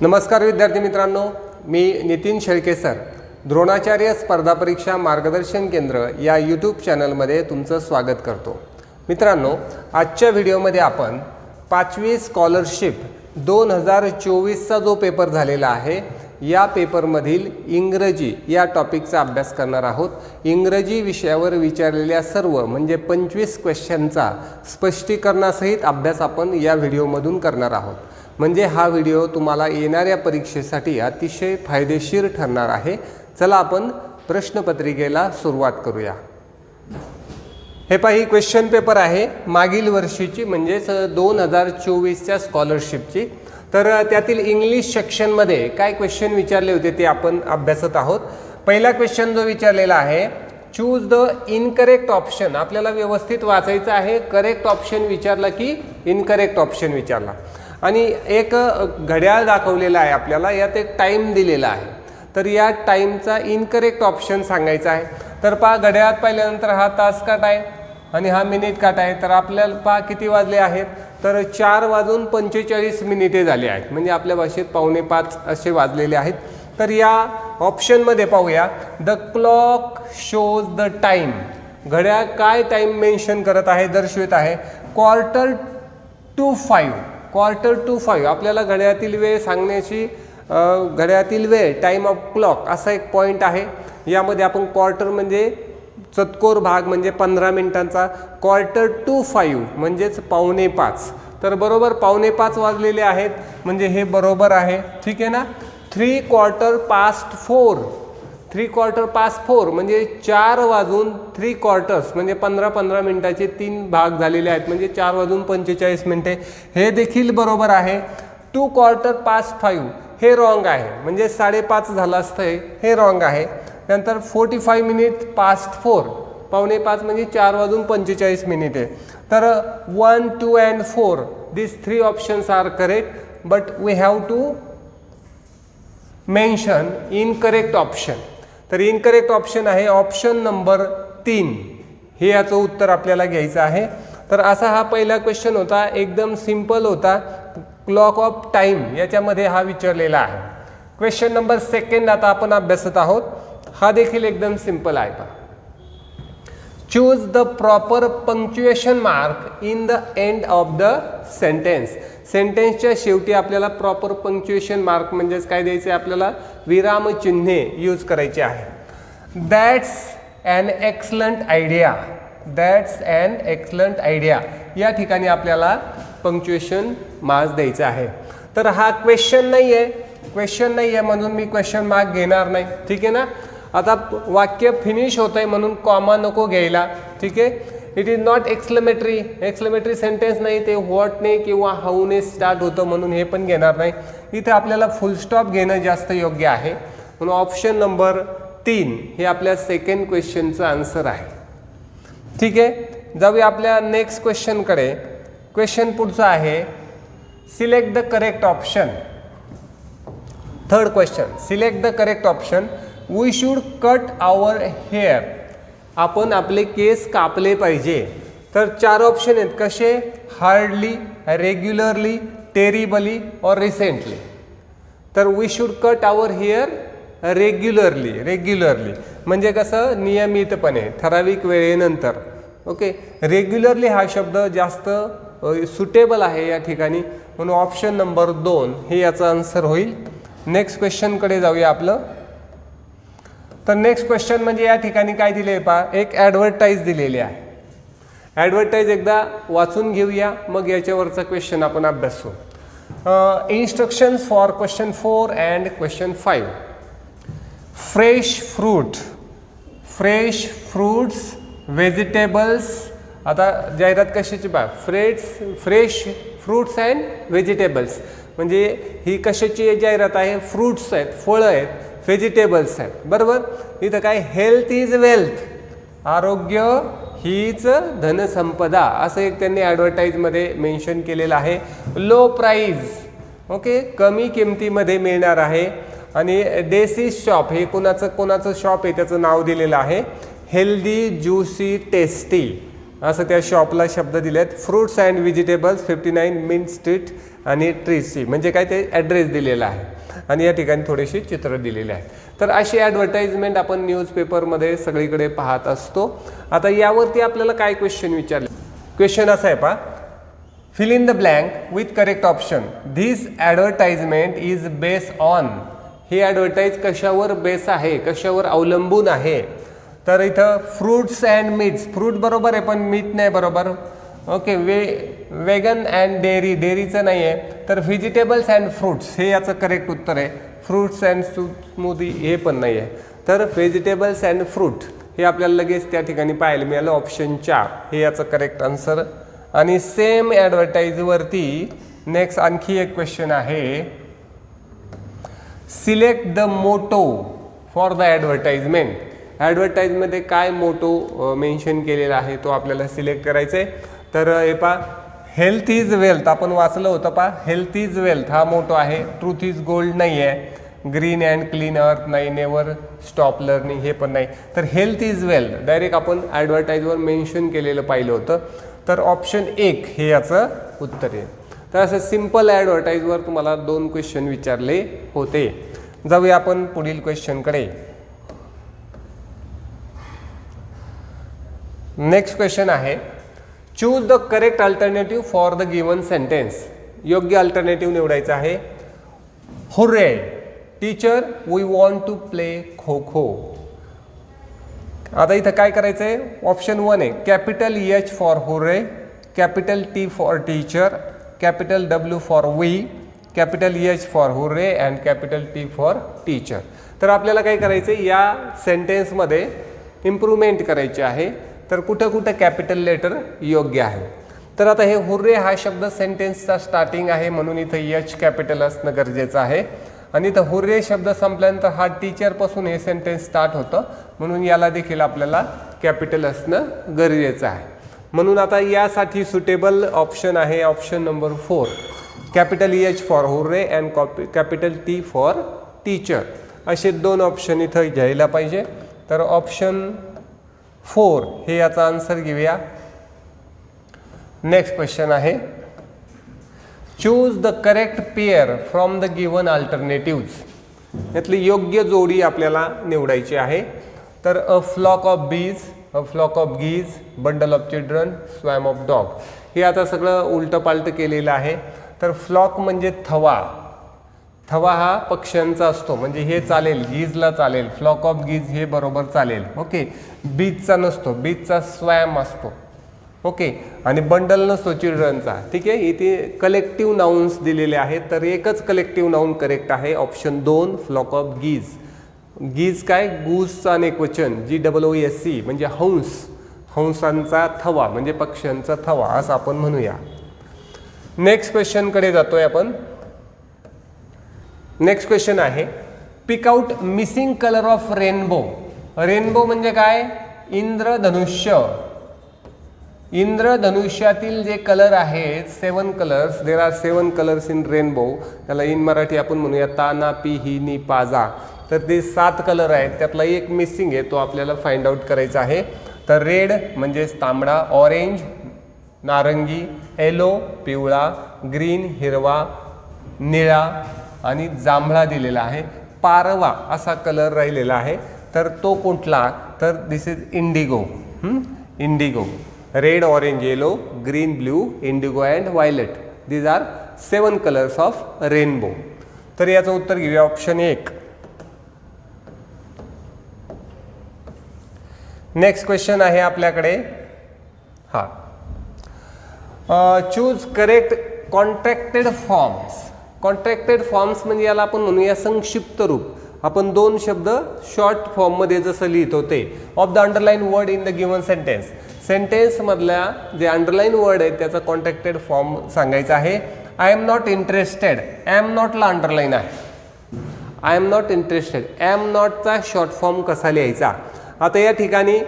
नमस्कार विद्यार्थी मित्रांनो मी नितीन शेळके सर. द्रोणाचार्य स्पर्धा परीक्षा मार्गदर्शन केंद्र या यूट्यूब चॅनलमध्ये तुमचं स्वागत करतो. मित्रांनो आजच्या व्हिडिओमध्ये आपण पाचवी स्कॉलरशिप दोन हजार चोवीसचा जो पेपर झालेला आहे या पेपरमधील इंग्रजी या टॉपिकचा अभ्यास करणार आहोत. इंग्रजी विषयावर विचारलेल्या सर्व म्हणजे पंचवीस क्वेश्चनचा स्पष्टीकरणासहित अभ्यास आपण या व्हिडिओमधून करणार आहोत. म्हणजे हा व्हिडिओ तुम्हाला येणाऱ्या परीक्षेसाठी अतिशय फायदेशीर ठरणार आहे. चला आपण प्रश्नपत्रिकेला सुरुवात करूया. हे पाही क्वेश्चन पेपर आहे. मागील वर्षीची म्हणजेच दोन हजार चोवीसच्या स्कॉलरशिपची तर त्यातील इंग्लिश सेक्शनमध्ये काय क्वेश्चन विचारले होते ते आपण अभ्यासत आहोत. पहिला क्वेश्चन जो विचारलेला आहे चूज द इनकरेक्ट ऑप्शन आपल्याला व्यवस्थित वाचायचं आहे. करेक्ट ऑप्शन विचारला की इनकरेक्ट ऑप्शन विचारला. आणि एक घड्याळ दाखवलेला आहे आपल्याला यात एक टाईम दिलेला आहे. तर या टाईमचा इनकरेक्ट ऑप्शन सांगायचा आहे. तर पहा घड्याळात पाहिल्यानंतर हा तास काट आहे आणि हा मिनिट काट आहे. तर आपल्याला पहा किती वाजले आहेत? तर चार वाजून पंचेचाळीस मिनिटे झाली आहेत. म्हणजे आपल्या भाषेत पावणे पाच असे वाजलेले आहेत. तर या ऑप्शनमध्ये पाहूया. The clock shows the time घड्याळ काय टाईम मेन्शन करत आहे दर्शवित आहे? Quarter to five quarter to five आपल्याला घड्याळातील वेळ सांगण्याची घड्याळातील वेळ टाईम ऑफ क्लॉक असा एक पॉईंट आहे. यामध्ये आपण क्वार्टर म्हणजे चतकोर भाग म्हणजे पंधरा मिनिटांचा. क्वार्टर टू फाईव्ह म्हणजेच पावणे पाच. तर बरोबर पावणे पाच वाजलेले आहेत. म्हणजे हे बरोबर आहे. ठीक आहे ना? Three quarter past four three quarter past four म्हणजे चार वाजून थ्री क्वार्टर्स म्हणजे पंधरा पंधरा मिनिटाचे तीन भाग झालेले आहेत म्हणजे चार वाजून पंचेचाळीस मिनिटे. हे देखील बरोबर आहे. टू क्वार्टर पास फाईव्ह हे रॉंग आहे. म्हणजे साडेपाच झालं असतं हे रॉंग आहे. नंतर forty five minute past four पावणे पाच म्हणजे चार वाजून पंचेचाळीस मिनिटे. तर one two and four this three options are correct but we have to mention incorrect option तर इनकरेक्ट ऑप्शन आहे. ऑप्शन नंबर तीन. हे याचं उत्तर आपल्याला घ्यायचं आहे. तर असा हा पहिला क्वेश्चन होता. एकदम सिंपल होता. क्लॉक ऑफ टाईम याच्यामध्ये हा विचारलेला आहे. क्वेश्चन नंबर सेकंड आता आपण अभ्यासत आहोत. हा देखील एकदम सिंपल आहे पहा. Choose the proper punctuation mark in the end of the sentence सेंटेन्सच्या शेवटी आपल्याला प्रॉपर पंक्च्युएशन मार्क म्हणजेच काय द्यायचे आपल्याला? विरामचिन्हे यूज करायचे आहे. That's an excellent idea that's an excellent idea या ठिकाणी आपल्याला पंक्च्युएशन मार्क्स द्यायचा आहे. तर हा क्वेश्चन नाही आहे क्वेश्चन नाही आहे म्हणून मी क्वेश्चन मार्क घेणार नाही. ठीक आहे ना? आता वाक्य फिनिश होत आहे म्हणून कॉमा नको घ्यायला. ठीक आहे? It is not exclamatory exclamatory sentence नाही ते व्हॉटने किंवा हाऊने स्टार्ट होतं म्हणून हे पण घेणार नाही. इथे आपल्याला फुल स्टॉप घेणं जास्त योग्य आहे. म्हणून ऑप्शन नंबर तीन हे आपल्या सेकंड क्वेश्चनचं आन्सर आहे. ठीक आहे? जाऊया आपल्या नेक्स्ट क्वेश्चनकडे क्वेश्चन पुढचं आहे. Select the correct option third question select the correct option we should cut our hair आपण आपले केस कापले पाहिजे. तर चार ऑप्शन आहेत. कसे? Hardly regularly terribly or recently तर we should cut our hair regularly regularly म्हणजे कसं? नियमितपणे ठराविक वेळेनंतर. ओके रेग्युलरली हा शब्द जास्त सुटेबल आहे या ठिकाणी. म्हणून ऑप्शन नंबर दोन हे याचं आन्सर होईल. नेक्स्ट क्वेश्चनकडे जाऊया आपलं. तर नेक्स्ट क्वेश्चन म्हणजे या ठिकाणी काय दिले आहे पहा? एक ॲडव्हर्टाईज दिलेली आहे. ॲडव्हर्टाईज एकदा वाचून घेऊया मग याच्यावरचा क्वेश्चन आपण अभ्यासू instructions for question four and question five fresh fruit fresh fruits vegetables आता जाहिरात कशाची पहा? Fresh fresh fruits and vegetables म्हणजे ही कशाची जाहिरात आहे? फ्रूट्स आहेत फळं आहेत. व्हेजिटेबल्स आहेत. बरोबर? इथं काय? हेल्थ इज वेल्थ आरोग्य हीच धनसंपदा. असं एक त्यांनी ॲडव्हर्टाईजमध्ये मेन्शन केलेलं आहे. लो प्राईज ओके कमी किमतीमध्ये मिळणार आहे. आणि देसी शॉप हे कोणाचं कोणाचं शॉप आहे? त्याचं नाव दिलेलं आहे. हेल्दी ज्युसी टेस्टी असं त्या शॉपला शब्द दिले आहेत fruits and vegetables fifty nine main street आणि ट्री सी म्हणजे काय? ते ॲड्रेस दिलेला आहे. आणि या ठिकाणी थोडीशी चित्र दिलेली आहेत. तर अशी ॲडव्हर्टाईजमेंट आपण न्यूजपेपरमध्ये सगळीकडे पाहत असतो. आता यावरती आपल्याला काय क्वेश्चन विचारले? क्वेश्चन असा आहे पा fill in the blank with correct option this advertisement is base on he advertise कशावर बेस आहे? कशावर अवलंबून आहे? तर इथं फ्रूट्स अँड मीट्स फ्रूट बरोबर आहे पण मीट नाही बरोबर. ओके वे वेगन अँड डेअरी डेअरीचं नाही आहे तर व्हेजिटेबल्स अँड फ्रूट्स हे याचं करेक्ट उत्तर आहे. फ्रूट्स अँड स्मूदी हे पण नाही आहे तर व्हेजिटेबल्स अँड फ्रूट हे आपल्याला लगेच त्या ठिकाणी पाहायला मिळालं. ऑप्शन चार हे याचं करेक्ट आन्सर आणि सेम ॲडव्हर्टाईजवरती नेक्स्ट आणखी एक क्वेश्चन आहे. Select the motto for the advertisement ॲडव्हर्टाईजमध्ये काय मोटो मेन्शन केलेला आहे तो आपल्याला सिलेक्ट करायचा आहे तर हे पा हेल्थ इज वेल्थ आपण वाचलं होतं पा हेल्थ इज वेल्थ हा मोटो आहे. ट्रूथ इज गोल्ड नाही आहे ग्रीन अँड क्लीन अर्थ नाही नेवर स्टॉप लर्निंग हे पण नाही. तर हेल्थ इज वेल्थ डायरेक्ट आपण ॲडव्हर्टाईजवर मेन्शन केलेलं पाहिलं होतं. तर ऑप्शन एक हे याचं उत्तर आहे. तर असं सिंपल ॲडव्हर्टाईजवर तुम्हाला दोन क्वेश्चन विचारले होते. जाऊया आपण पुढील क्वेश्चनकडे नेक्स्ट क्वेश्चन आहे choose the correct alternative for the given sentence योग्य अल्टरनेटिव्ह निवडायचं आहे. Hurray teacher we want to play kho kho आता इथं काय करायचं आहे ऑप्शन वन आहे. Capital H for hurray capital T for teacher capital W for we capital H for hurray and capital T for teacher तर आपल्याला काय करायचं आहे या सेंटेन्समध्ये इम्प्रूव्हमेंट करायची आहे. तर कुठं कुठं कॅपिटल लेटर योग्य आहे. तर आता हे हुर्रे हा शब्द सेंटेन्सचा स्टार्टिंग आहे म्हणून इथं यच कॅपिटल असणं गरजेचं आहे. आणि इथं हुर्रे शब्द संपल्यानंतर हा टीचरपासून हे सेंटेन्स स्टार्ट होतं म्हणून याला देखील आपल्याला कॅपिटल असणं गरजेचं आहे. म्हणून आता यासाठी सुटेबल ऑप्शन आहे option number four capital H for hurray and copy capital T for teacher असे दोन ऑप्शन इथं घ्यायला पाहिजे. तर ऑप्शन फोर हे याचा आन्सर घेऊया. नेक्स्ट क्वेश्चन आहे. Choose the correct pair from the given alternatives यातली योग्य जोडी आपल्याला निवडायची आहे. तर a flock of bees a flock of geese bundle of children swarm of dog हे आता सगळं उलटं पालटं केलेलं आहे. तर फ्लॉक म्हणजे थवा. थवा हा पक्ष्यांचा असतो म्हणजे हे चालेल गीजला चालेल फ्लॉक ऑफ गीज हे बरोबर चालेल ओके बीजचा नसतो बीजचा स्वॅम असतो ओके आणि बंडल नसतो चिल्ड्रनचा ठीक आहे? इथे कलेक्टिव्ह नाउन्स दिलेले आहेत तर एकच कलेक्टिव्ह नाऊन करेक्ट आहे ऑप्शन दोन फ्लॉक ऑफ गीज गीज काय? गूजचा अनेक वचन G double O S C म्हणजे हंस हंसांचा थवा म्हणजे पक्ष्यांचा थवा असं आपण म्हणूया. नेक्स्ट क्वेश्चनकडे जातोय आपण. नेक्स्ट क्वेश्चन आहे. Pick out missing colour of rainbow rainbow म्हणजे काय? इंद्रधनुष्य. इंद्रधनुष्यातील जे कलर आहेत seven colours there are seven colours in rainbow त्याला इन मराठी आपण म्हणूया ताना पी ही नी पाजा तर ते सात कलर आहेत. त्यातला एक मिसिंग आहे तो आपल्याला फाइंड आउट करायचा आहे. तर रेड म्हणजेच तांबडा ऑरेंज नारंगी येलो पिवळा ग्रीन हिरवा निळा आणि जांभळा दिलेला आहे. पारवा असा कलर राहिलेला आहे. तर तो कुठला? तर this is indigo indigo red orange yellow green blue indigo and violet these are seven colours of rainbow तर याचं उत्तर घेऊया ऑप्शन एक. नेक्स्ट क्वेश्चन आहे आपल्याकडे. हा. Choose correct contracted forms contracted forms म्हणजे याला आपण म्हणूया संक्षिप्त रूप. आपण दोन शब्द शॉर्ट फॉर्ममध्ये जसं लिहितो ते of the underline word in the given sentence सेंटेन्समधल्या जे अंडरलाईन वर्ड आहेत त्याचा कॉन्ट्रॅक्टेड फॉर्म सांगायचा आहे. I am not interested am नॉटला underline आहे. I am not interested am नॉटचा short form कसा लिहायचा? आता या ठिकाणी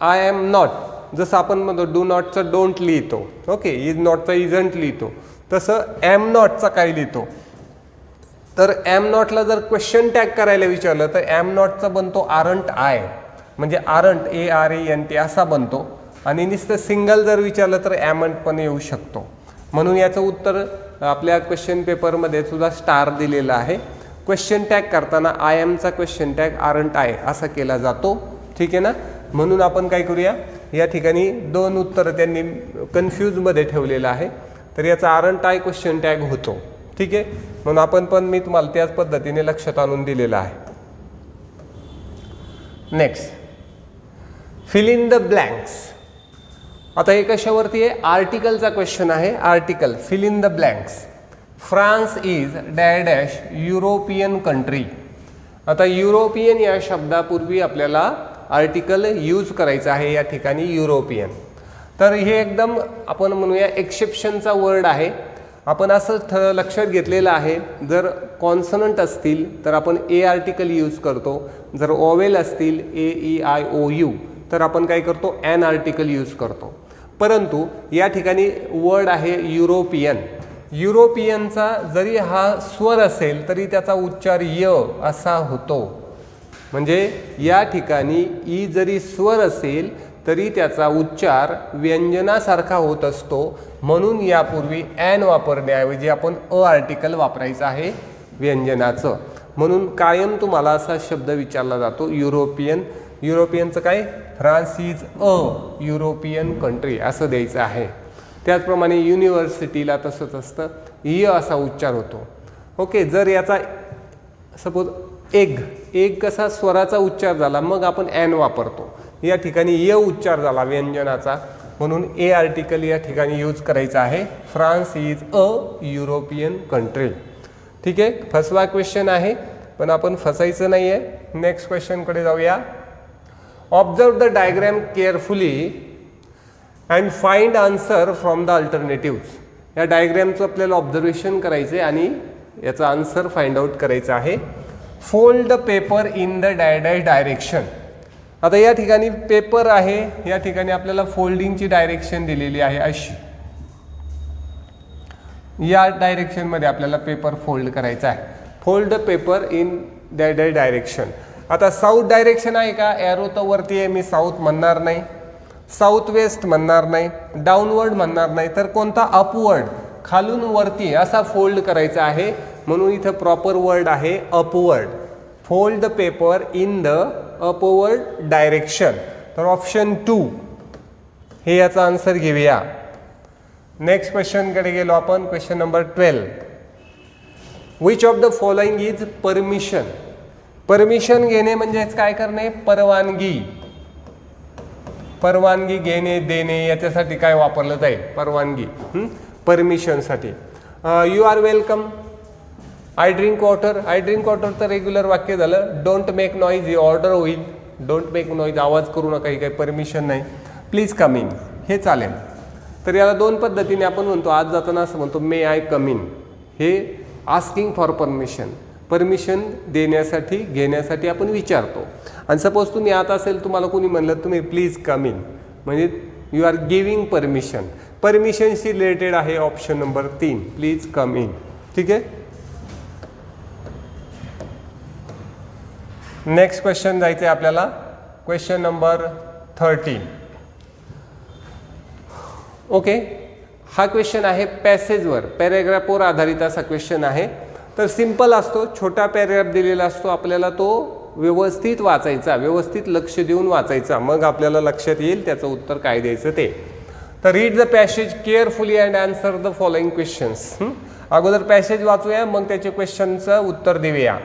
आय एम नॉट जसं आपण म्हणतो डू नॉटचं डोंट लिहितो. ओके इज नॉटचा इजंट लिहितो. तसं एम नॉटचा काय लिहितो? तर एम नॉटला जर क्वेश्चन टॅग करायला विचारलं तर एम नॉटचा बनतो आरंट आय म्हणजे aren't A R A N T असा बनतो. आणि नुसतं सिंगल जर विचारलं तर ॲमंट पण येऊ शकतो. म्हणून याचं उत्तर आपल्या क्वेश्चन पेपरमध्ये सुद्धा स्टार दिलेला आहे. क्वेश्चन टॅग करताना आय एमचा क्वेश्चन टॅग आरंट आय असा केला जातो. ठीक आहे ना? म्हणून आपण काय करूया? या ठिकाणी दोन उत्तरं त्यांनी कन्फ्यूजमध्ये ठेवलेलं आहे. तर याचा आरण टाय क्वेश्चन टॅग होतो. ठीक आहे? म्हणून आपण पण मी तुम्हाला त्याच पद्धतीने लक्षात आणून दिलेलं आहे. Next fill in the blanks आता हे कशावरती आहे? आर्टिकलचा क्वेश्चन आहे. Article fill in the blanks France is dash European country आता युरोपियन या शब्दापूर्वी आपल्याला आर्टिकल यूज करायचं आहे. या ठिकाणी युरोपियन तर हे एकदम आपण म्हणूया एक्सेप्शनचा वर्ड आहे. आपण असं ठ लक्षात घेतलेलं आहे जर कॉन्सनंट असतील तर आपण ए आर्टिकल यूज करतो. जर ओवेल असतील A E I O U तर आपण काय करतो? ॲन आर्टिकल यूज करतो. परंतु या ठिकाणी वर्ड आहे युरोपियन युरोपियनचा जरी हा स्वर असेल तरी त्याचा उच्चार य असा होतो. म्हणजे या ठिकाणी ई जरी स्वर असेल तरी त्याचा उच्चार व्यंजनासारखा होत असतो. म्हणून यापूर्वी ॲन वापरण्याऐवजी आपण अ आर्टिकल वापरायचं आहे व्यंजनाचं. म्हणून कायम तुम्हाला असा शब्द विचारला जातो युरोपियन. युरोपियनचं काय? France is a European country असं द्यायचं आहे. त्याचप्रमाणे युनिव्हर्सिटीला तसंच असतं. य असा उच्चार होतो. ओके जर याचा सपोज एग. एग कसा स्वराचा उच्चार झाला मग आपण ॲन वापरतो. या ठिकाणी य उच्चार झाला व्यंजनाचा. म्हणून ए आर्टिकल या ठिकाणी यूज करायचा आहे. France is a European country. ठीक आहे? फसवा क्वेश्चन आहे पण आपण फसायचं नाही आहे नेक्स्ट क्वेश्चनकडे जाऊया. Observe the diagram carefully and find answer from the alternatives या डायग्रॅमचं आपल्याला ऑब्झर्वेशन करायचं आहे आणि याचा आन्सर फाइंड आउट करायचा आहे. Fold the paper in the डायडाय direction आता या ठिकाणी पेपर आहे. या ठिकाणी आपल्याला फोल्डिंगची डायरेक्शन दिलेली आहे अशी. या डायरेक्शनमध्ये आपल्याला पेपर फोल्ड करायचा आहे. फोल्ड द पेपर इन डाय डायरेक्शन आता साऊथ डायरेक्शन आहे का? ॲरो तर वरती आहे. मी साऊथ म्हणणार नाही. साऊथ वेस्ट म्हणणार नाही. डाऊनवर्ड म्हणणार नाही. तर कोणता? अपवर्ड खालून वरती असा फोल्ड करायचा आहे. म्हणून इथं प्रॉपर वर्ड आहे upward fold the paper in the upward direction. तर ऑप्शन टू हे याचा आन्सर घेऊया. नेक्स्ट क्वेश्चनकडे गेलो आपण question number twelve. Which of the following is permission permission घेणे म्हणजेच काय करणे? परवानगी. परवानगी घेणे देणे याच्यासाठी काय वापरलं जाईल? परवानगी. परमिशनसाठी you are welcome I drink water I drink water तर रेग्युलर वाक्य झालं. डोंट मेक नॉईज ही ऑर्डर होईल. डोंट मेक नॉईज आवाज करू नका. ही काही परमिशन नाही. प्लीज कम इन हे चालेल. तर याला दोन पद्धतीने आपण म्हणतो. आज जाताना असं म्हणतो मे आय कम इन हे आस्किंग फॉर परमिशन परमिशन देण्यासाठी घेण्यासाठी आपण विचारतो. आणि सपोज तुम्ही आत असेल तुम्हाला कोणी म्हणलं तुम्ही प्लीज कम इन म्हणजे यू आर गिविंग परमिशन परमिशनशी रिलेटेड आहे ऑप्शन नंबर तीन. प्लीज कम इन ठीक आहे? नेक्स्ट क्वेश्चन जायचं आहे आपल्याला. क्वेश्चन नंबर थर्टीन ओके हा क्वेश्चन आहे पॅसेजवर पॅरेग्राफवर आधारित असा क्वेश्चन आहे. तर सिंपल असतो छोटा पॅरेग्राफ दिलेला असतो आपल्याला तो व्यवस्थित वाचायचा व्यवस्थित लक्ष देऊन वाचायचा. मग आपल्याला लक्षात येईल त्याचं उत्तर काय द्यायचं ते. तर read the passage carefully and answer the following questions अगोदर पॅसेज वाचूया मग त्याचे क्वेश्चनचं उत्तर देऊया.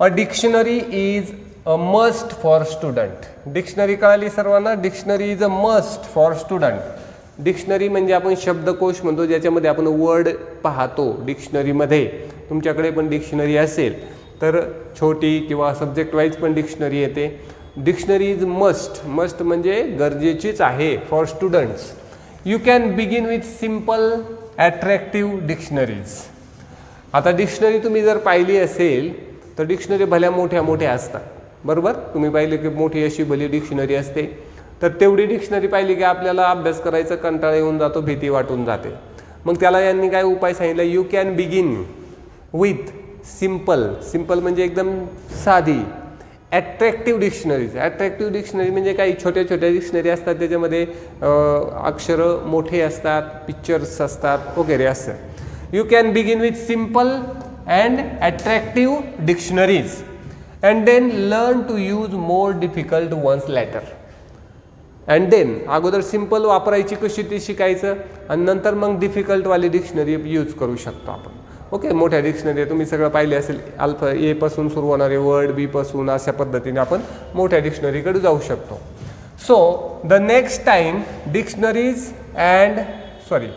A dictionary is a must for student dictionary कळाली सर्वांना? Dictionary is a must for student dictionary म्हणजे आपण शब्दकोश म्हणतो ज्याच्यामध्ये आपण वर्ड पाहतो डिक्शनरीमध्ये तुमच्याकडे पण डिक्शनरी असेल. तर छोटी किंवा सब्जेक्ट वाईज पण डिक्शनरी येते. डिक्शनरी इज मस्ट मस्ट म्हणजे गरजेचीच आहे for students you can begin with simple attractive dictionaries आता डिक्शनरी तुम्ही जर पाहिली असेल तर डिक्शनरी भल्या मोठ्या मोठ्या असतात. बरोबर? तुम्ही पाहिले की मोठी अशी भली डिक्शनरी असते. तर तेवढी डिक्शनरी पाहिली की आपल्याला अभ्यास करायचा कंटाळा येऊन जातो भीती वाटून जाते. मग त्याला यांनी काय उपाय सांगितला? You can begin with simple simple म्हणजे एकदम साधी ॲट्रॅक्टिव्ह डिक्शनरीज ॲट्रॅक्टिव्ह डिक्शनरी म्हणजे काही छोट्या छोट्या डिक्शनरी असतात त्याच्यामध्ये अक्षरं मोठे असतात पिक्चर्स असतात वगैरे असतात you can begin with simple and attractive dictionaries and then learn to use more difficult ones later and then अगोदर सिंपल वापरायची कशी ती शिकायचं? आणि नंतर मग डिफिकल्टवाली डिक्शनरी यूज करू शकतो आपण. ओके मोठ्या डिक्शनरी तुम्ही सगळं पाहिले असेल अल्फा एपासून सुरू होणारे वर्ड बीपासून अशा पद्धतीने आपण मोठ्या डिक्शनरीकडे जाऊ शकतो. So the next time dictionaries and sorry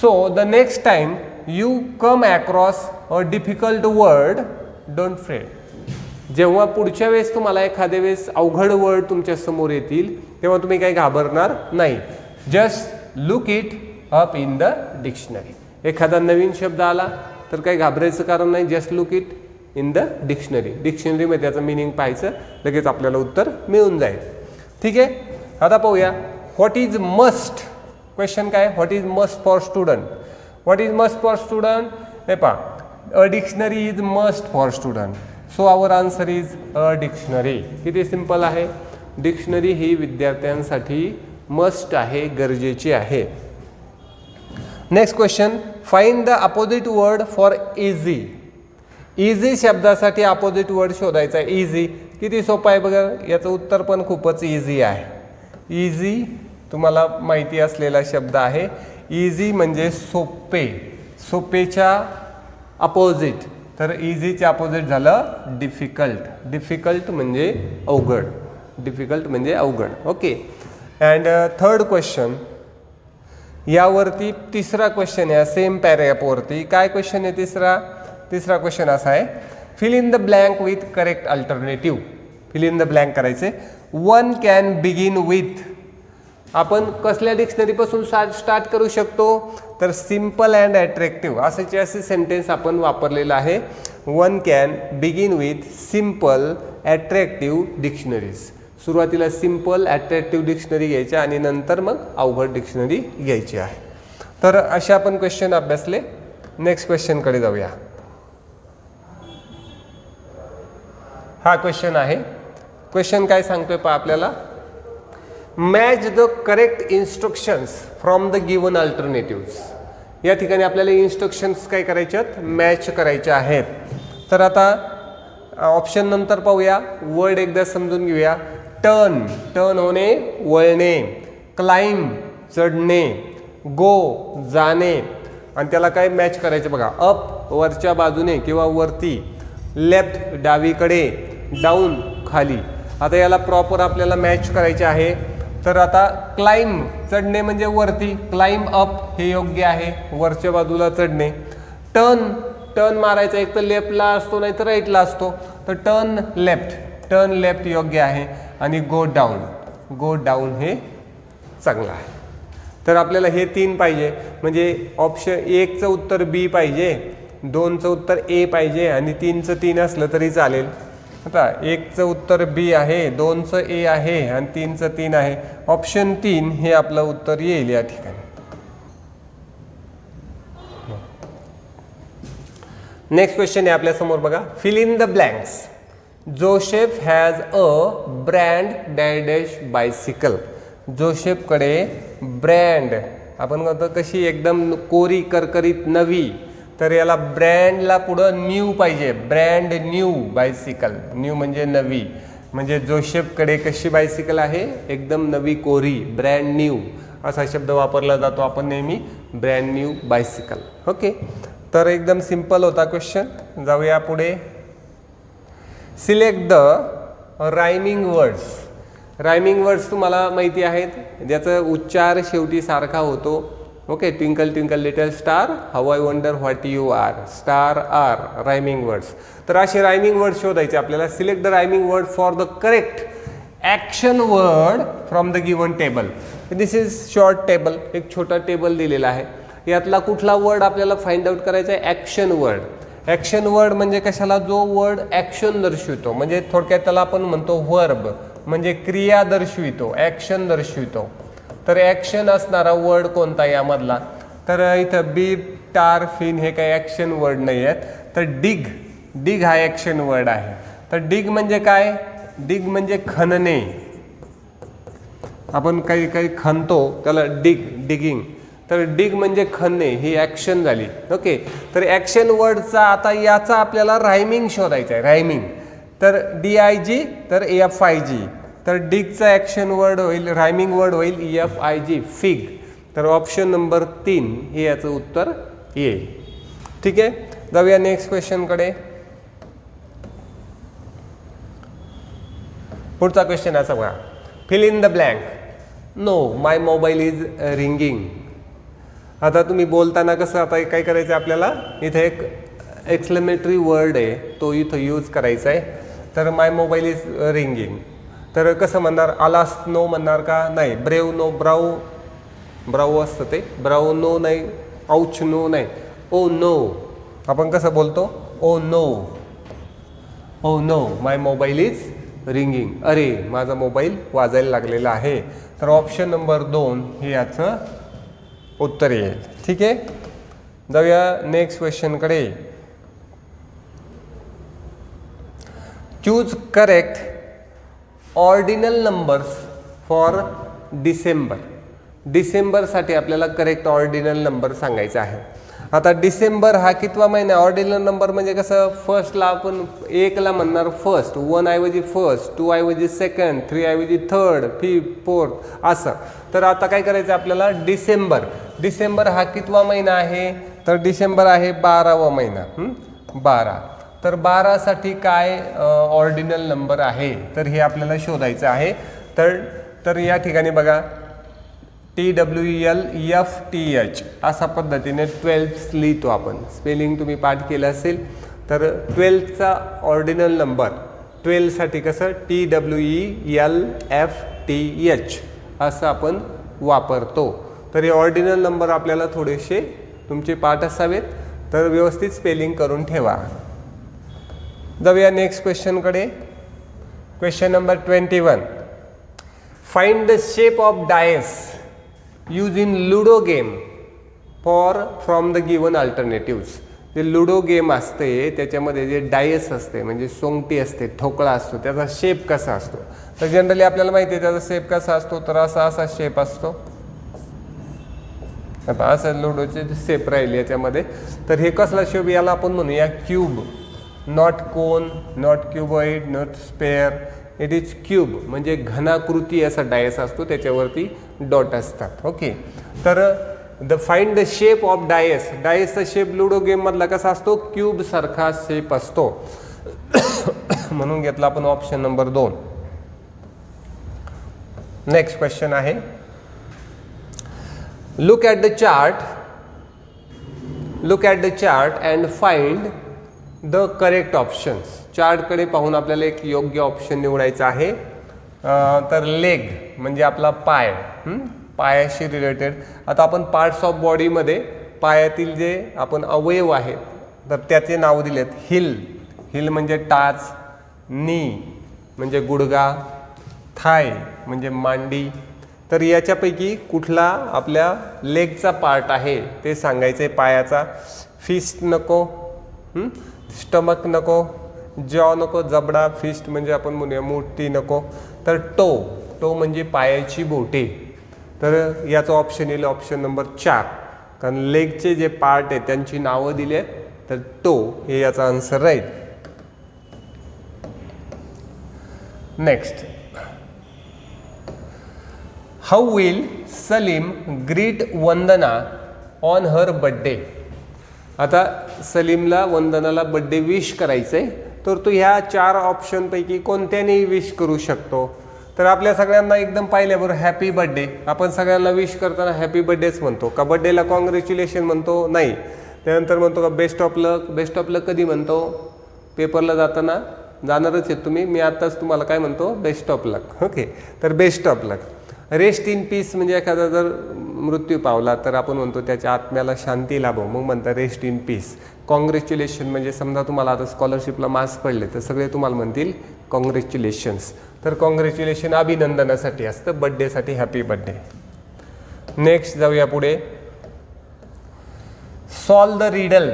so the next time you come across or difficult word don't fret जेव्हा पुढच्या वेळेस तुम्हाला एखाद्या वेळेस अवघड वर्ड तुमच्यासमोर येतील तेव्हा तुम्ही काही घाबरणार नाही. Just look it up in the dictionary एखादा नवीन शब्द आला तर काही घाबरायचं कारण नाही. Just look it in the dictionary डिक्शनरीमध्ये त्याचं मिनिंग पाहायचं लगेच आपल्याला उत्तर मिळून जाईल. ठीक आहे? आता पाहूया. व्हॉट इज मस्ट क्वेश्चन काय? What is must for student what is must for student हे पहा. A dictionary is must for student so our answer is a dictionary किती सिंपल आहे? डिक्शनरी ही विद्यार्थ्यांसाठी मस्ट आहे गरजेची आहे. Next question find the opposite word for easy easy शब्दासाठी अपोजिट वर्ड शोधायचा आहे. इझी किती सोपं आहे बघा? याचं उत्तर पण खूपच इझी आहे. इझी तुम्हाला माहिती असलेला शब्द आहे. इझी म्हणजे सोपे. सोपेच्या अपोजिट. तर इझीचे अपोजिट झालं डिफिकल्ट डिफिकल्ट म्हणजे अवघड. डिफिकल्ट म्हणजे अवघड. ओके अँड थर्ड क्वेश्चन यावरती तिसरा क्वेश्चन आहे सेम पॅरेग्राफवरती काय क्वेश्चन आहे तिसरा? तिसरा क्वेश्चन असा आहे. Fill in the blank with correct alternative fill in the blank करायचे. वन कॅन बिगिन विथ आपण कसल्या डिक्शनरीपासून स्टार्ट करू शकतो? तर सिंपल अँड ॲट्रॅक्टिव्ह असाचे असे सेंटेन्स आपण वापरलेलं आहे. One can begin with simple attractive dictionaries सुरुवातीला सिंपल ॲट्रॅक्टिव्ह डिक्शनरी घ्यायच्या आणि नंतर मग अवघड डिक्शनरी घ्यायची आहे. तर असे आपण क्वेश्चन अभ्यासले. नेक्स्ट क्वेश्चनकडे जाऊया. हा क्वेश्चन आहे. क्वेश्चन काय सांगतोय पहा आपल्याला? Match the correct instructions from the given alternative या ठिकाणी आपल्याला इन्स्ट्रक्शन्स काय करायच्यात मॅच करायच्या आहेत. तर आता ऑप्शन नंतर पाहूया. वर्ड एकदा समजून घेऊया. टर्न टर्न होणे वळणे. क्लाइंब चढणे. गो जाणे. आणि त्याला काय मॅच करायचं बघा. अप वरच्या बाजूने किंवा वरती. लेफ्ट डावीकडे. डाऊन खाली. आता याला प्रॉपर आपल्याला मॅच करायचे आहे. तर आता क्लाइंब चढणे म्हणजे वरती. क्लाइंब अप हे योग्य आहे. वरच्या बाजूला चढणे. टर्न टर्न मारायचा एक तर लेफ्टला असतो नाही तर राईटला असतो. तर टर्न लेफ्ट टर्न लेफ्ट योग्य आहे आणि गो डाऊन गो डाऊन हे चांगलं आहे. तर आपल्याला हे तीन पाहिजे. म्हणजे ऑप्शन एकचं उत्तर बी पाहिजे दोनचं उत्तर ए पाहिजे आणि तीनचं तीन असलं तरी चालेल. आता एकचं उत्तर बी आहे दोनचं ए आहे आणि तीनचं तीन आहे. ऑप्शन तीन हे आपलं उत्तर येईल या ठिकाणी. नेक्स्ट क्वेश्चन आहे आपल्यासमोर बघा. Fill in the blanks Joseph has a brand डॅडॅश bicycle जोसेफकडे ब्रँड आपण म्हणतो कशी एकदम कोरी करकरीत नवी. तर याला ब्रँडला पुढं न्यू पाहिजे. Brand new bicycle. न्यू म्हणजे नवी. म्हणजे जोसेफकडे कशी बायसिकल आहे? एकदम नवी कोरी. Brand new. असा शब्द वापरला जातो आपण नेहमी. Brand new bicycle. ओके? तर एकदम सिंपल होता क्वेश्चन. जाऊया पुढे. Select the rhyming words. Rhyming words तुम्हाला माहिती आहेत. ज्याचा उच्चार शेवटी सारखा होतो. Okay twinkle twinkle little star how I wonder what you are star are rhyming words तर असे रायमिंग वर्ड शोधायचे आपल्याला. Select the rhyming word for the correct action word from the given table this is short table एक छोटा table दिलेला आहे. यातला कुठला वर्ड आपल्याला फाइंड आउट करायचा आहे? ॲक्शन वर्ड ॲक्शन वर्ड म्हणजे कशाला? जो वर्ड ॲक्शन दर्शवितो. म्हणजे थोडक्यात त्याला आपण म्हणतो वर्ब म्हणजे क्रिया दर्शवितो. ॲक्शन दर्शवितो. तर ॲक्शन असणारा वर्ड कोणता यामधला? तर इथं बी टार फिन हे काही ॲक्शन वर्ड नाही आहेत. तर डिग डिग हा ॲक्शन वर्ड आहे. तर डिग म्हणजे काय? डिग म्हणजे खणणे आपण काही काही खणतो त्याला डिग डिगिंग तर डिग म्हणजे खणणे ही ॲक्शन झाली. ओके तर ॲक्शन वर्डचा आता याचा आपल्याला रायमिंग शोधायचं आहे रायमिंग तर डी आय जी तर एफ आय जी तर डिगचा ॲक्शन वर्ड होईल रायमिंग वर्ड होईल एफ आय जी फिग तर ऑप्शन नंबर तीन हे याचं उत्तर येईल. ठीक आहे? जाऊया नेक्स्ट क्वेश्चनकडे पुढचा क्वेश्चन असा बघा. Fill in the blank no my mobile is ringing आता तुम्ही बोलताना कसं आता काय करायचं आहे आपल्याला? इथे एक एक्सलेमेटरी वर्ड आहे तो इथं यूज करायचा आहे. तर माय मोबाईल इज रिंगिंग तर कसं म्हणणार? आलास नो म्हणणार का? नाही. Brave no. ब्राऊ ब्राऊ असतं ते. ब्राऊ नो नाही. औच नो नाही. Oh no. आपण कसं बोलतो? ओ no. Oh no. My mobile is ringing अरे माझा मोबाईल वाजायला लागलेला आहे. तर ऑप्शन नंबर दोन हे याचं उत्तर येईल. ठीक आहे? जाऊया next क्वेश्चनकडे choose correct ordinal numbers for December. डिसेंबरसाठी आपल्याला करेक्ट ऑर्डिनल नंबर सांगायचा आहे. आता डिसेंबर हा कितवा महिना ऑर्डिनल नंबर म्हणजे कसं? फर्स्टला आपण एकला म्हणणार फर्स्ट वन ऐवजी फर्स्ट टू ऐवजी सेकंड थ्री ऐवजी थर्ड फिफ्थ फोर्थ असं. तर आता काय करायचं आपल्याला? डिसेंबर. डिसेंबर हा कितवा महिना आहे? तर डिसेंबर आहे बारावा महिना. बारा. तर बारासाठी काय ऑर्डिनल नंबर आहे? तर हे आपल्याला शोधायचं आहे. तर तर या ठिकाणी बघा. T W L F T H असा पद्धतीने ट्वेल्थ लिहितो आपण. स्पेलिंग तुम्ही पाठ केलं असेल तर ट्वेल्थचा ऑर्डिनल नंबर ट्वेल्थसाठी कसं? T W E L F T H असं आपण वापरतो. तर हे ऑर्डिनल नंबर आपल्याला थोडेसे तुमचे पाठ असावेत. तर व्यवस्थित स्पेलिंग करून ठेवा. जाऊया next क्वेश्चनकडे question number twenty one find the shape of dice use in ludo game for from the given alternatives जे लुडो गेम असते त्याच्यामध्ये जे डायस असते म्हणजे सोंगटी असते ठोकळा असतो त्याचा शेप कसा असतो? तर जनरली आपल्याला माहिती आहे त्याचा शेप कसा असतो तर असा असा शेप असतो. आता असं लुडोचे जे शेप राहील याच्यामध्ये तर हे कसला शेप याला आपण म्हणूया cube not cone not cuboid not sphere it is cube म्हणजे घनाकृती असा डायस असतो त्याच्यावरती डॉट असतात. ओके तर the find the shape of dice डायसचा shape ludo गेममधला कसा असतो? क्यूब सारखा शेप असतो. म्हणून घेतला आपण ऑप्शन नंबर दोन. नेक्स्ट क्वेश्चन आहे. Look at the chart look at the chart and find the correct options. चार्टकडे पाहून आपल्याला एक योग्य ऑप्शन निवडायचा आहे. तर लेग म्हणजे आपला पाय. पायाशी रिलेटेड आता आपण पार्ट्स ऑफ बॉडीमध्ये पायातील जे आपण अवयव आहेत तर त्याचे नाव दिलेत. हिल. हिल म्हणजे टाच नी म्हणजे गुडगा थाय म्हणजे मांडी. तर याच्यापैकी कुठला आपल्या लेगचा पार्ट आहे ते सांगायचं आहे पायाचा. फिस्ट नको. स्टमक नको जॉ नको जबडा फिस्ट म्हणजे आपण म्हणूया मोठी नको. तर टो टो म्हणजे पायाची बोटे. तर याचं ऑप्शन येईल ऑप्शन नंबर चार. कारण लेगचे जे पार्ट आहेत त्यांची नावं दिली आहेत. तर टो हे याचा आन्सर राहील. Next how will Salim greet Vandana on her birthday आता सलीमला वंदनाला बड्डे विश करायचं आहे तर तो ह्या चार ऑप्शनपैकी कोणत्यानेही विश करू शकतो. तर आपल्या सगळ्यांना एकदम पाहिल्याबरोबर हॅपी बड्डे आपण सगळ्यांना विश करताना हॅपी बड्डेच म्हणतो. का बड्डेला कॉंग्रॅच्युलेशन म्हणतो? नाही. त्यानंतर म्हणतो का best of luck best of luck कधी म्हणतो? पेपरला जाताना जाणारच आहेत तुम्ही. मी आत्ताच तुम्हाला काय म्हणतो? बेस्ट ऑफ लक ओके तर best of luck rest in peace म्हणजे एखादा जर मृत्यू पावला तर आपण म्हणतो त्याच्या आत्म्याला शांती लाभो. मग म्हणतात रेस्ट इन पीस कॉंग्रॅच्युलेशन म्हणजे समजा तुम्हाला आता स्कॉलरशिपला मार्क्स पडले तर सगळे तुम्हाला म्हणतील कॉंग्रॅच्युलेशन्स तर कॉंग्रॅच्युलेशन अभिनंदनासाठी असतं बड्डेसाठी हॅपी बड्डे नेक्स्ट जाऊया पुढे. सॉल्व द रिडल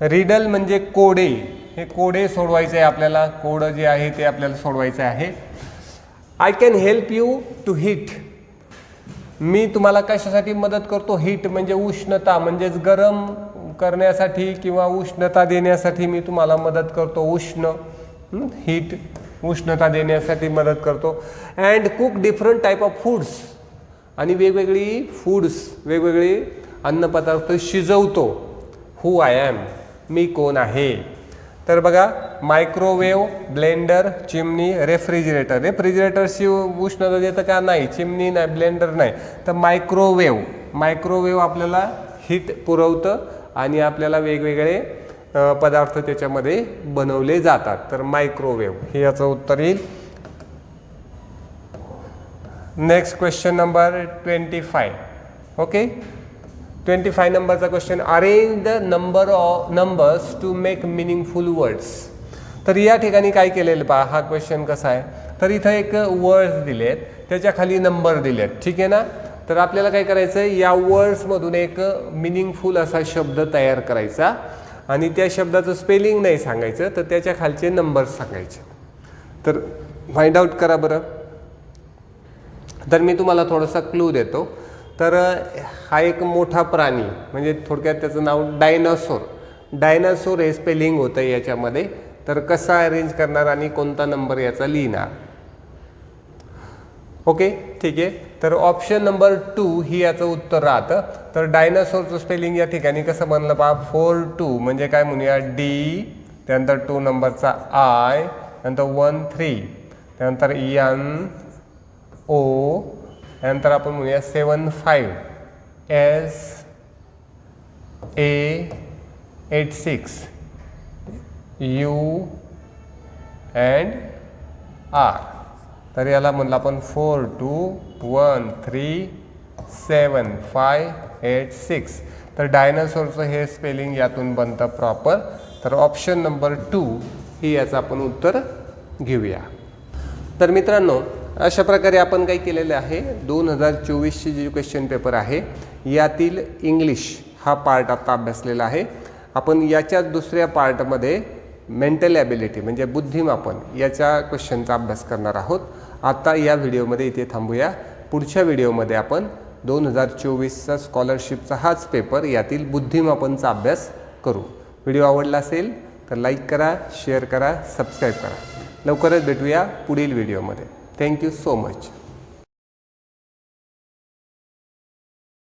रिडल म्हणजे कोडे. हे कोडे सोडवायचे आहे आपल्याला. कोडं जे आहे ते आपल्याला सोडवायचं आहे. I can help you to heat मी तुम्हाला कशासाठी मदत करतो? हीट म्हणजे उष्णता म्हणजेच गरम करण्यासाठी किंवा उष्णता देण्यासाठी मी तुम्हाला मदत करतो. उष्ण हीट उष्णता देण्यासाठी मदत करतो. And cook different type of foods आणि वेगवेगळी फूड्स वेगवेगळे अन्नपदार्थ शिजवतो. हू आय ॲम मी कोण आहे? तर बघा मायक्रोवेव्ह ब्लेंडर चिमणी रेफ्रिजरेटर रेफ्रिजरेटरशी उष्णता देतं का नाही? चिमणी नाही ब्लेंडर नाही. तर मायक्रोवेव्ह मायक्रोवेव्ह आपल्याला हीट पुरवतं आणि आपल्याला वेगवेगळे पदार्थ त्याच्यामध्ये बनवले जातात. तर मायक्रोवेव्ह हे याचं उत्तर येईल. Next question number twenty five okay twenty five नंबरचा question arrange the number of numbers to make meaningful words तर या ठिकाणी काय केलेलं पहा हा क्वेश्चन कसा आहे? तर इथं एक वर्ड्स दिलेत त्याच्याखाली नंबर दिलेत. ठीक आहे ना? तर आपल्याला काय करायचं आहे या वर्ड्समधून एक मिनिंगफुल असा शब्द तयार करायचा. आणि त्या शब्दाचं स्पेलिंग नाही सांगायचं तर त्याच्या खालचे नंबर्स सांगायचे. तर फाइंड आउट करा बरं. तर मी तुम्हाला थोडासा क्लू देतो. तर हा एक मोठा प्राणी म्हणजे थोडक्यात त्याचं नाव डायनासोर. डायनासोर हे स्पेलिंग होतं याच्यामध्ये. तर कसा अरेंज करणार आणि कोणता नंबर याचा लिहिणार? ओके ठीक आहे. तर ऑप्शन नंबर टू ही याचं उत्तर राहतं. तर डायनासोरचं स्पेलिंग या ठिकाणी कसं बनलं पहा? फोर टू म्हणजे काय म्हणूया? डी त्यानंतर टू नंबरचा आय नंतर वन थ्री त्यानंतर यन ओ त्यानंतर आपण म्हणूया seven five. S A eight six. U and R. तर याला म्हणलं आपण four two one three seven five eight six. तर डायनासोरचं हे स्पेलिंग यातून बनतं प्रॉपर. तर ऑप्शन नंबर टू ही याचं आपण उत्तर घेऊया. तर मित्रांनो अशा प्रकारे आपण काय केलेलं आहे दोन हजार चोवीसचे जे क्वेश्चन पेपर आहे यातील इंग्लिश हा पार्ट आता अभ्यासलेला आहे. आपण याच्याच दुसऱ्या पार्टमध्ये मेंटल ॲबिलिटी म्हणजे बुद्धिमापन याच्या क्वेश्चनचा अभ्यास करणार आहोत. आता या व्हिडिओमध्ये इथे थांबूया. पुढच्या व्हिडिओमध्ये आपण दोन हजार चोवीसचा स्कॉलरशिपचा हाच पेपर यातील बुद्धिमापनचा अभ्यास करू. व्हिडिओ आवडला असेल तर लाईक करा शेअर करा सबस्क्राईब करा. लवकरच भेटूया पुढील व्हिडिओमध्ये थँक्यू सो मच